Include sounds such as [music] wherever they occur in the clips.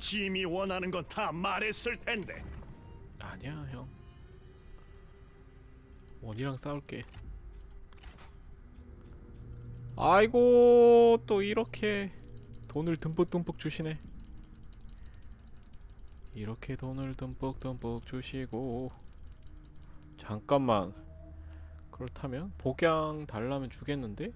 짐이 원하는 건 다 말했을 텐데. 아니야 형 원이랑 싸울게 아이고 또 이렇게 돈을 듬뿍듬뿍 주시네 이렇게 돈을 듬뿍듬뿍 주시고 잠깐만 그렇다면 복양 달라면 주겠는데?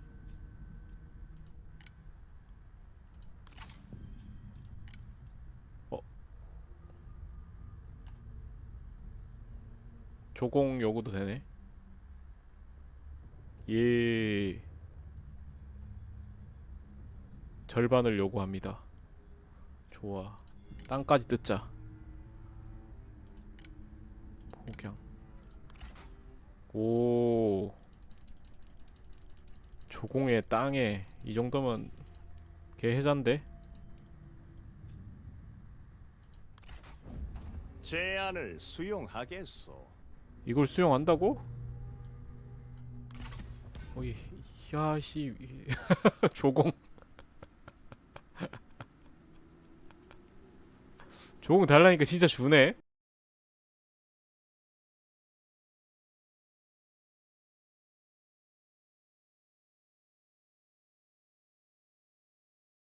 조공 요구도 되네. 예. 절반을 요구합니다. 좋아. 땅까지 뜯자. 복양. 오. 조공의 땅에 이 정도면 개 해잔데? 제안을 수용하겠소. 이걸 수용한다고? 어이, 야씨, [laughs] 조공. 조공 달라니까 진짜 주네.